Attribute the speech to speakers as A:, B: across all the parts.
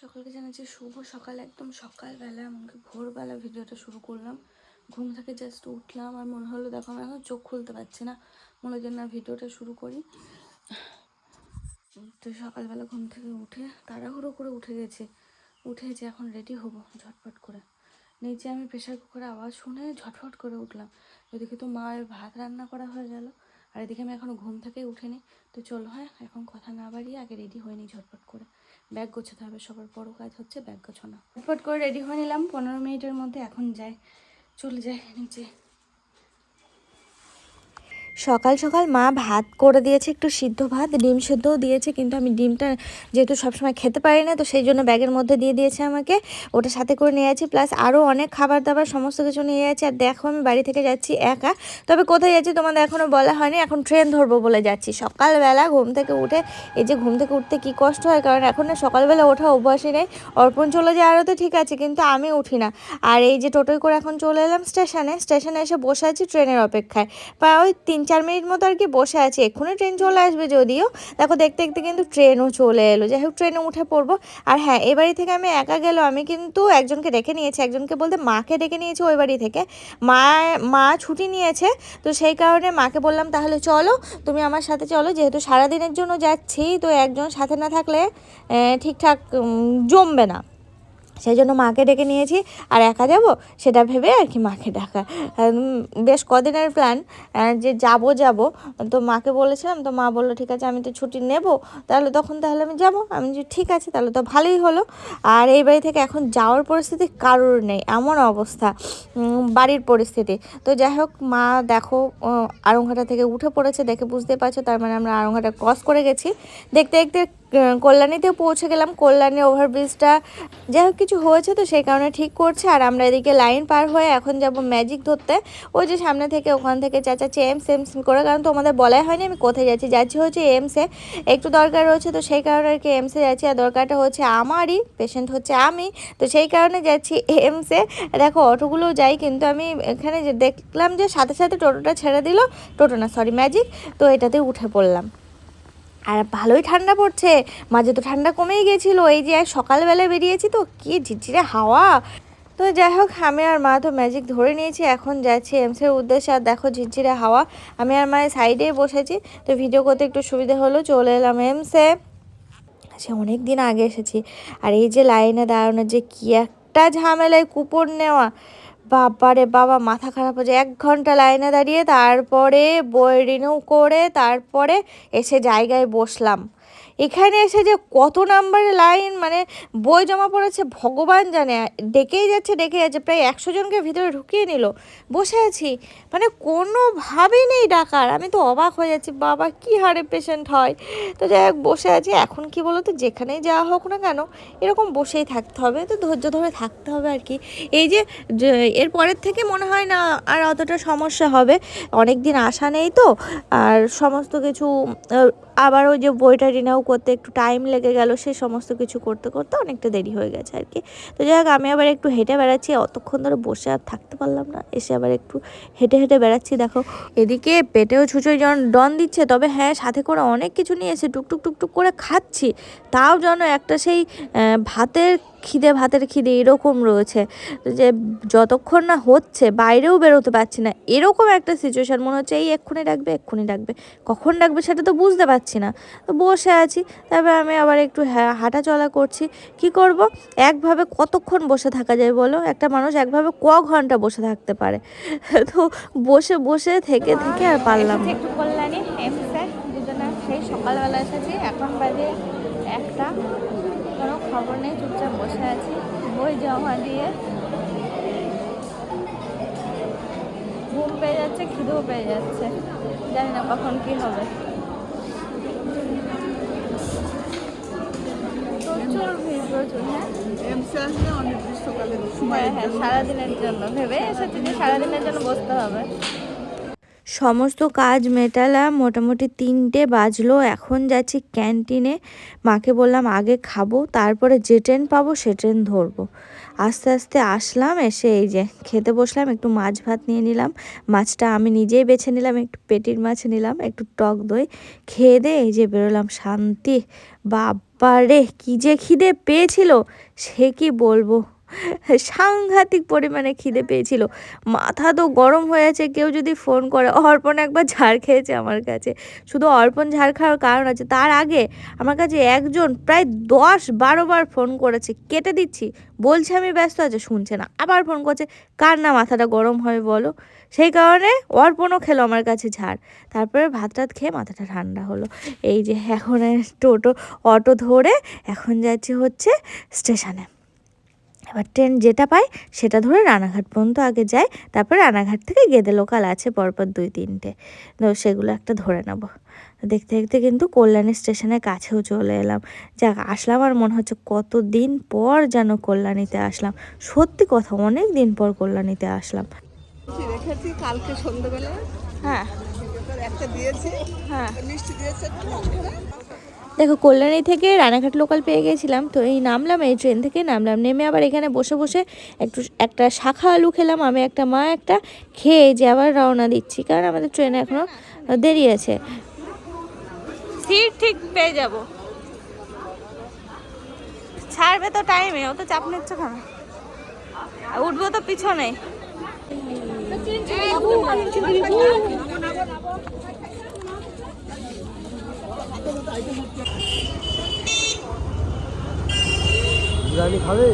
A: সকলকে জানাচ্ছি শুভ সকাল, একদম সকালবেলা, এমনকি ভোরবেলা ভিডিওটা শুরু করলাম। ঘুম থেকে জাস্ট উঠলাম আর মনে হলো, দেখো আমি এখন চোখ খুলতে পারছি না, মনে হয় না ভিডিওটা শুরু করি। তো সকালবেলা ঘুম থেকে উঠে তাড়াহুড়ো করে উঠে গেছি। উঠে যে এখন রেডি হব, ঝটপট করে। নিচে আমি প্রেশার কুকারে আওয়াজ শুনে ঝটফট করে উঠলাম। ওইদিকে তো মায়ের ভাত রান্না করা হয়ে গেল। আর এদিকে আমি এখনও ঘুম থেকেই উঠেনি। তো চলো হ্যাঁ এখন কথা না বাড়িয়ে আগে রেডি হয়ে নিই ঝটপট করে। ব্যাগ গোছাতে হবে, সবার বড় কাজ হচ্ছে ব্যাগ গোছানো। ঝটপট করে রেডি হয়ে নিলাম, পনেরো মিনিটের মধ্যে এখন যাই, চলে যাই নিচে।
B: সকাল সকাল মা ভাত করে দিয়েছে, একটু সিদ্ধ ভাত, ডিম সিদ্ধও দিয়েছে, কিন্তু আমি ডিমটা যেহেতু সবসময় খেতে পারি না, তো সেই জন্য ব্যাগের মধ্যে দিয়ে দিয়েছে আমাকে। ওটা সাথে করে নিয়ে যাচ্ছি প্লাস আরও অনেক খাবার দাবার সমস্ত কিছু নিয়ে যাচ্ছি আর দেখো, আমি বাড়ি থেকে যাচ্ছি একা। তবে কোথায় যাচ্ছি তোমাদের এখনও বলা হয়নি, এখন ট্রেন ধরবো বলে যাচ্ছি। সকালবেলা ঘুম থেকে উঠে, এই যে ঘুম থেকে উঠতে কি কষ্ট হয়, কারণ এখন না সকালবেলা ওঠা অভ্যাসই নেই। অর্পণ চলে যায় আরও তো ঠিক আছে, কিন্তু আমি উঠি না। আর এই যে টোটোয় করে এখন চলে এলাম স্টেশনে স্টেশনে এসে বসে আছি ট্রেনের অপেক্ষায়। প্রায় ওই তিন চার মিনিট মতো আর কি বসে আছি। এক্ষুনি ট্রেন চলে আসবে যদিও। দেখো, দেখতে দেখতে কিন্তু ট্রেনও চলে এলো। যাই হোক, ট্রেনে উঠে পড়ব। আর হ্যাঁ এ বাড়ি থেকে আমি একা গেলেও আমি কিন্তু একজনকে ডেকে নিয়েছি। একজনকে বলতে মাকে ডেকে নিয়েছি ওই বাড়ি থেকে। মা মা ছুটি নিয়েছে, তো সেই কারণে মাকে বললাম, তাহলে চলো, তুমি আমার সাথে চলো। যেহেতু সারাদিনের জন্য যাচ্ছি, তো একজন সাথে না থাকলে ঠিকঠাক জমবে না। সেই জন্য মাকে ডেকে নিয়েছি। আর একা যাব? সেটা ভেবে আর কি মাকে ডাকা। বেশ কদিনের প্ল্যান যে যাব যাব। তো মাকে বলেছিলাম তো মা বলল ঠিক আছে আমি তো ছুটি নেব। তাহলে তখন তাহলে আমি যাব। আমি যে ঠিক আছে তাহলে তো ভালোই হলো। আর এই বাড়ি থেকে এখন যাওয়ার পরিস্থিতি কারোর নেই এমন অবস্থা। বাড়ির পরিস্থিতি। তো যাই হোক মা দেখো আহ, আড়ংঘাটা থেকে উঠে পড়েছে দেখে বুঝতে পারছ তার মানে আমরা আড়ংঘাটা ক্রস করে গেছি। দেখতে দেখতে কল্যাণীতেও পৌঁছে গেলাম। কল্যাণী ওভারব্রিজটা যাই হোক কিছু হয়েছে তো সেই কারণে ঠিক করছে। আর আমরা এদিকে লাইন পার হয়ে এখন যাব ম্যাজিক ধরতে। ওই যে সামনে থেকে ওখান থেকে চাচাচ্ছি এমস এমস করে, কারণ তোমাদের বলাই হয়নি আমি কোথায় যাচ্ছি। যাচ্ছি হচ্ছে এমসে। একটু দরকার রয়েছে তো সেই কারণে আর কি এমসে যাচ্ছি। আর দরকারটা হচ্ছে আমারই পেশেন্ট হচ্ছে আমি। তো সেই কারণে যাচ্ছি এমসে। দেখো অটোগুলোও যাই, কিন্তু আমি এখানে যে দেখলাম যে সাথে সাথে টোটোটা ছেড়ে দিল। টোটো না সরি ম্যাজিক। তো এটাতে উঠে পড়লাম। আর ভালোই ঠান্ডা পড়ছে। মাঝে তো ঠান্ডা কমেই গেছিল, এই যে সকালবেলা বেরিয়েছি তো, কি ঝিরঝিরে হাওয়া। তো যাই হোক, আমি আর মা তো ম্যাজিক ধরে নিয়েছি, এখন যাচ্ছি এমসের উদ্দেশ্যে, আর দেখো ঝিরঝিরে হাওয়া। আমি আর মায়ের সাইডেই বসেছি, তো ভিডিও করতে একটু সুবিধা হলো, চলে এলাম এমসে সে অনেক দিন আগে এসেছি, আর এই যে লাইনে দাঁড়ানো যে কি একটা ঝামেলায় কুপন নেওয়া বাবারে বাবা, মাথা খারাপ হয়ে যায়। এক ঘণ্টা লাইনে দাঁড়িয়ে তারপরে বই রিনিউ করে তারপরে এসে জায়গায় বসলাম। এখানে এসে যে কত নাম্বারের লাইন মানে বই জমা পড়েছে, ভগবান জানে। ডেকেই যাচ্ছে ডেকে যাচ্ছে, প্রায় একশো জনকে ভিতরে ঢুকিয়ে নিল। বসে আছি। মানে কোনোভাবেই নেই ডাকার। আমি তো অবাক হয়ে যাচ্ছি, বাবা, কি হারে পেশেন্ট হয়। তো যাই হোক, বসে আছি। এখন কি বলো তো যেখানেই যাওয়া হোক না কেন, এরকম বসেই থাকতে হবে। তো ধৈর্য ধরে থাকতে হবে আর কি। এই যে এর পরের থেকে মনে হয় না আর অতটা সমস্যা হবে। অনেক দিন আসা নেই তো। আর সমস্ত কিছু আবার ওই যে বইটা রিনাউ করতে একটু টাইম লেগে গেল, সে সমস্ত কিছু করতে করতে অনেকটা দেরি হয়ে গেছে আর কি। তো যাই হোক, আমি আবার একটু হেঁটে বেড়াচ্ছি, অতক্ষণ ধরে বসে আর থাকতে পারলাম না। এসে আবার একটু হেঁটে হেঁটে বেড়াচ্ছি, দেখো। এদিকে পেটেও ছুঁচো জন ডন দিচ্ছে, তবে হ্যাঁ সাথে করে অনেক কিছু নিয়ে এসে টুকটুক টুকটুক করে খাচ্ছি। তাও যেন একটা সেই ভাতের খিদে ভাতের খিদে এরকম রয়েছে যে যতক্ষণ না হচ্ছে বাইরেও বেরোতে পারছি না এরকম একটা সিচুয়েশান মনে হচ্ছে এই এক্ষুনি ডাকবে এক্ষুনি ডাকবে। কখন ডাকবে সেটা তো বুঝতে পারছি না। তো বসে আছি তারপরে আমি আবার একটু হ্যাঁ হাঁটা চলা করছি। কি করব? একভাবে কতক্ষণ বসে থাকা যায় বলো? একটা মানুষ একভাবে ক ঘণ্টা বসে থাকতে পারে? তো বসে বসে থেকে থেকে আর পারলাম
A: একটু কল্যাণী সেই সকালবেলা এসেছি এখন বাজে একটা। কোনো খবর নেই চুপচাপ বসে আছি। বই জমা দিয়ে ঘুম পেয়ে যাচ্ছে খিদেও পেয়ে যাচ্ছে। জানি না কখন কি হবে। প্রচুর ভিড় প্রচুর হ্যাঁ? হ্যাঁ হ্যাঁ সারাদিনের জন্য। ভেবে এসেছি যে সারাদিনের জন্য বসতে হবে।
B: সমস্ত কাজ মেটালাম মোটামুটি তিনটে বাজলো, এখন যাচ্ছি ক্যান্টিনে। মাকে বললাম, আগে খাব, তারপরে যে ট্রেন পাবো, সে ট্রেন ধরবো। আস্তে আস্তে আসলাম, এসে এই যে খেতে বসলাম, একটু মাছ ভাত নিয়ে নিলাম। মাছটা আমি নিজেই বেছে নিলাম, একটু পেটির মাছ নিলাম, একটু টক দই। খেয়ে দিয়ে এই যে বেরোলাম, শান্তি। বাবারে, কি যে খিদে পেয়েছিল, সে কি বলব? সাংঘাতিক পরিমাণে খিদে পেয়েছিল। মাথা তো গরম হয়েছে কেউ যদি ফোন করে, অর্পণ একবার ঝাড় খেয়েছে আমার কাছে। শুধু অর্পণ ঝাড় খাওয়ার কারণ আছে, তার আগে আমার কাছে একজন প্রায় দশ বারো বার ফোন করেছে, কেটে দিচ্ছি, বলছে আমি ব্যস্ত আছে, শুনছে না, আবার ফোন করছে, কার না মাথাটা গরম হয় বলো? সেই কারণে অর্পণও খেলো আমার কাছে ঝাড়। তারপরে ভাত টাত খেয়ে মাথাটা ঠান্ডা হলো। এই যে এখন টোটো, অটো ধরে এখন যাচ্ছি হচ্ছে স্টেশনে। এবার ট্রেন যেটা পাই সেটা ধরে রানাঘাট পর্যন্ত আগে যাই তারপর রানাঘাট থেকে গেদে লোকাল আছে পরপর দুই তিনটে। তো সেগুলো একটা ধরে নেব। দেখতে দেখতে কিন্তু কল্যাণী স্টেশনের কাছেও চলে এলাম। যাক আসলাম আর মনে হচ্ছে কত দিন পর যেন কল্যাণীতে আসলাম। সত্যি কথা অনেক দিন পর কল্যাণীতে আসলাম।
C: রেখেছি কালকে সন্ধ্যেবেলা
B: হ্যাঁ।
C: একটা দিয়েছি?
B: হ্যাঁ।
C: মিষ্টি দিয়েছে।
B: দেখো কল্যাণী থেকে রানাঘাট লোকাল পেয়ে গেছিলাম তো এই নামলাম এই ট্রেন থেকে নামলাম নেমে আবার এখানে বসে বসে একটু একটা শাখা আলু খেলাম আমি একটা মা একটা খেয়ে যে আবার রওনা দিচ্ছি কারণ আমাদের ট্রেনে এখনও দেরি আছে সিট ঠিক পেয়ে যাব ছাড়বে তো টাইমে ও তো চাপ নিচ্ছে কেন উঠবো তো পিছনে
D: বিরিয়ানি খাবে?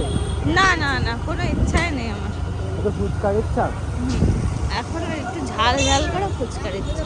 B: না না না কোনো ইচ্ছাই নেই আমার।
D: তো ফুচকার ইচ্ছা?
B: এখন একটু ঝাল ঝাল করে ফুচকার দিচ্ছে